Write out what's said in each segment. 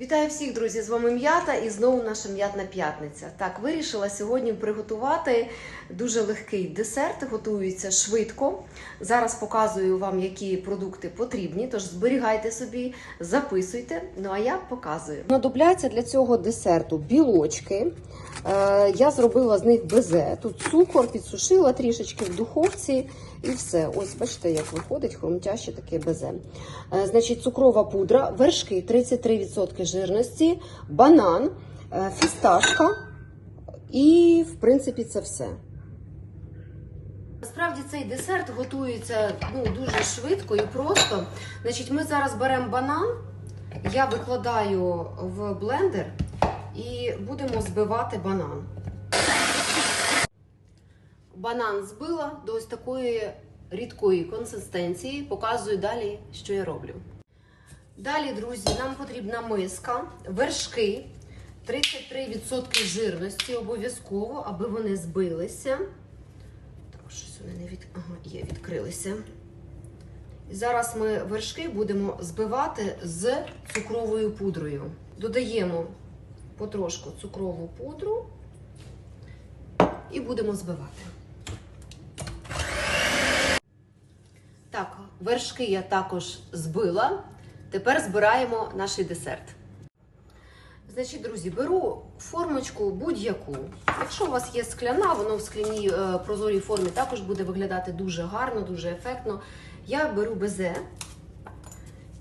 Вітаю всіх, друзі! З вами м'ята і знову наша м'ятна п'ятниця. Так, вирішила сьогодні приготувати дуже легкий десерт. Готується швидко. Зараз показую вам, які продукти потрібні. Тож зберігайте собі, записуйте. Ну а я показую. Надобляться для цього десерту білочки. Е, Я зробила з них безе. Тут цукор підсушила трішечки в духовці і все. Ось бачите, як виходить хрумтяще таке безе. Е, Значить, цукрова пудра, вершки 33% жирності, банан, е, фісташка і, в принципі, це все. Насправді цей десерт готується ну, дуже швидко і просто. Значить, ми зараз беремо банан, я викладаю в блендер і будемо збивати банан. Банан збила до ось такої рідкої консистенції. Показую далі, що я роблю. Далі, друзі, нам потрібна миска, вершки, 33% жирності обов'язково, аби вони збилися. Так, щось вони не від... ага, є, відкрилися. І зараз ми вершки будемо збивати з цукровою пудрою. Додаємо потрошку цукрову пудру і будемо збивати. Так, вершки я також збила. Тепер збираємо наш десерт. Значить, друзі, беру формочку будь-яку. Якщо у вас є скляна, воно в скляній е, прозорій формі також буде виглядати дуже гарно, дуже ефектно. Я беру безе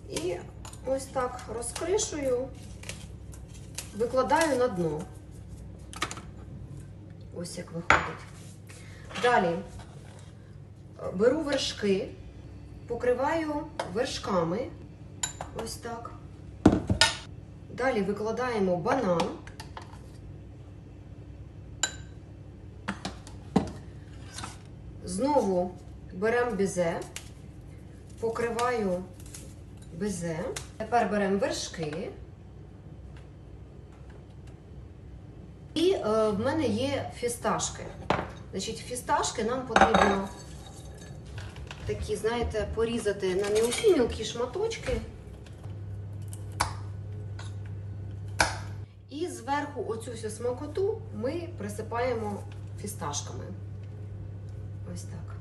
і ось так розкришую, викладаю на дно. Ось як виходить. Далі е, беру вершки, покриваю вершками. Ось так. Далі викладаємо банан. Знову беремо безе, покриваю безе. Тепер беремо вершки. І е, в мене є фісташки. Значить, фісташки нам потрібно такі, знаєте, порізати на мілкі мілкі шматочки. І оцю всю смакоту ми присипаємо фісташками. Ось так.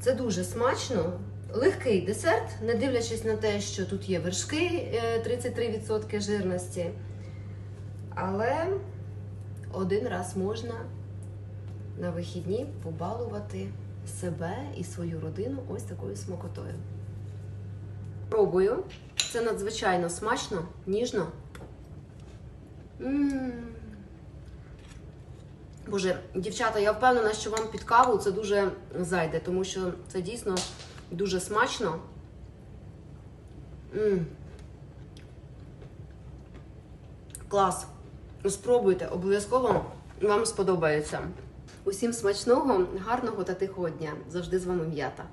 Це дуже смачно. Легкий десерт, не дивлячись на те, що тут є вершки е, 33% жирності. Але один раз можна на вихідні побалувати себе і свою родину ось такою смакотою. Пробую. Це надзвичайно смачно, ніжно. Боже, дівчата, я впевнена, що вам під каву це дуже зайде, тому що це дійсно дуже смачно. М. Клас. Спробуйте, обов'язково вам сподобається. Усім смачного, гарного та тихого дня. Завжди з вами м'ята.